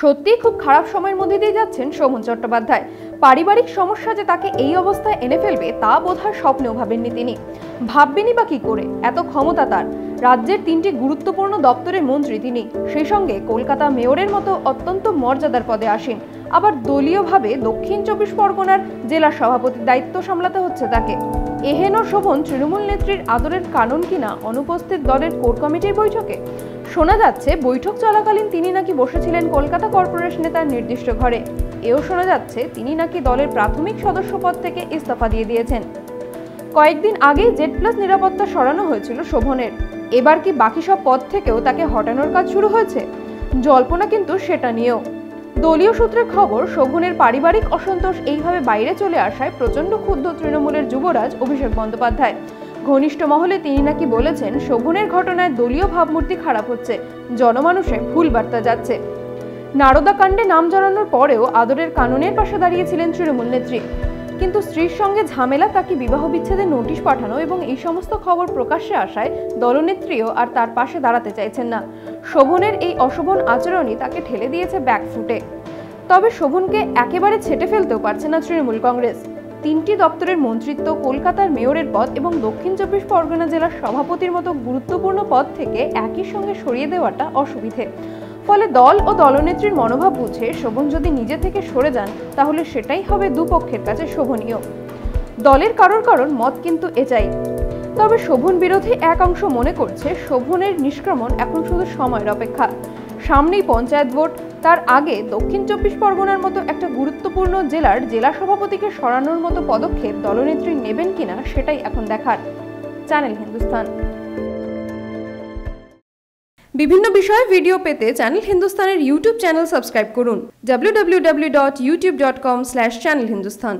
সত্যিই খুব খারাপ সময়ের মধ্যে দিয়ে যাচ্ছেন শোভন চট্টোপাধ্যায়। পারিবারিক সমস্যা যে তাকে এই অবস্থায় এনে ফেলবে, তা বোধহয় স্বপ্নেও ভাবেননি তিনি। ভাববেনই বা কি করে? এত ক্ষমতা তার। রাজ্যের তিনটি গুরুত্বপূর্ণ দপ্তরের মন্ত্রী তিনি। সেই সঙ্গে কলকাতা মেয়রের মতো অত্যন্ত মর্যাদার পদে আসেন। আবার দলীয়ভাবে দক্ষিণ চব্বিশ পরগনার জেলা সভাপতির দায়িত্ব সামলাতে হচ্ছে তাকে। এহেন শোভন তৃণমূল নেত্রীর আদরের কারণ কিনা অনুপস্থিত দলের কোর কমিটির বৈঠকে? শোনা যাচ্ছে, বৈঠক চলাকালীন তিনি নাকি বসেছিলেন কলকাতা কর্পোরেশনে তার নির্দিষ্ট ঘরে। এও শোনা যাচ্ছে, তিনি নাকি দলের প্রাথমিক সদস্য পদ থেকে ইস্তফা দিয়ে দিয়েছেন। কয়েকদিন আগে জেড প্লাস নিরাপত্তা সরানো হয়েছিল শোভনের। এবার কি বাকি সব পদ থেকেও তাকে হটানোর কাজ শুরু হয়েছে? জল্পনা কিন্তু সেটা নিয়েও। দলীয় সূত্রের খবর, শোভনের পারিবারিক অসন্তোষ এইভাবে বাইরে চলে আসায় প্রচণ্ড ক্ষুব্ধ তৃণমূলের যুবরাজ অভিষেক বন্দ্যোপাধ্যায়। ঘনিষ্ঠ মহলে তিনি নাকি বলেছেন, শোভনের ঘটনায় দলীয় ভাবমূর্তি খারাপ হচ্ছে, জনমানুষে ভুল বার্তা যাচ্ছে। নারদা কাণ্ডে নাম জড়ানোর পরেও আদরের কাননের পাশে দাঁড়িয়েছিলেন তৃণমূল নেত্রী। কিন্তু স্ত্রীর সঙ্গে ঝামেলা তাকে বিবাহ বিচ্ছেদের নোটিশ পাঠানো এবং এই সমস্ত খবর প্রকাশ্যে আসায় দলনেত্রীও আর তার পাশে দাঁড়াতে চাইছেন না। শোভনের এই অশোভন আচরণই তাকে ঠেলে দিয়েছে ব্যাকফুটে তবে শোভনকে একেবারে ছেটে ফেলতেও পারছে না তৃণমূল কংগ্রেস। তিনটি দপ্তরের মন্ত্রিত্ব কলকাতার মেয়রের পদ এবং দক্ষিণ চব্বিশ পরগনা জেলার সভাপতির মতো গুরুত্বপূর্ণ পদ থেকে একই সঙ্গে সরিয়ে দেওয়াটা অসুবিধে। ফলে দল ও দলনেত্রীর মনোভাব বুঝে শোভন যদি নিজে থেকে সরে যান, তাহলে সেটাই হবে দুপক্ষের কাছে শোভনীয়। দলের কারোর কারণ মত কিন্তু এটাই। তবে শোভন বিরোধী এক অংশ মনে করছে, শোভনের নিষ্ক্রমণ এখন শুধু সময়ের অপেক্ষা। সামনেই পঞ্চায়েত ভোট তার আগে দক্ষিণ চব্বিশ পরগনার মতো একটা গুরুত্বপূর্ণ জেলার জেলা সভাপতিকে সরানোর মতো পদক্ষেপ দলনেত্রী নেবেন কিনা সেটাই এখন দেখার। চ্যানেল হিন্দুস্তান। বিভিন্ন বিষয়ে ভিডিও পেতে চ্যানেল হিন্দুস্তানের ইউটিউব চ্যানেল সাবস্ক্রাইব করুন। www.youtube.com/channelhindustan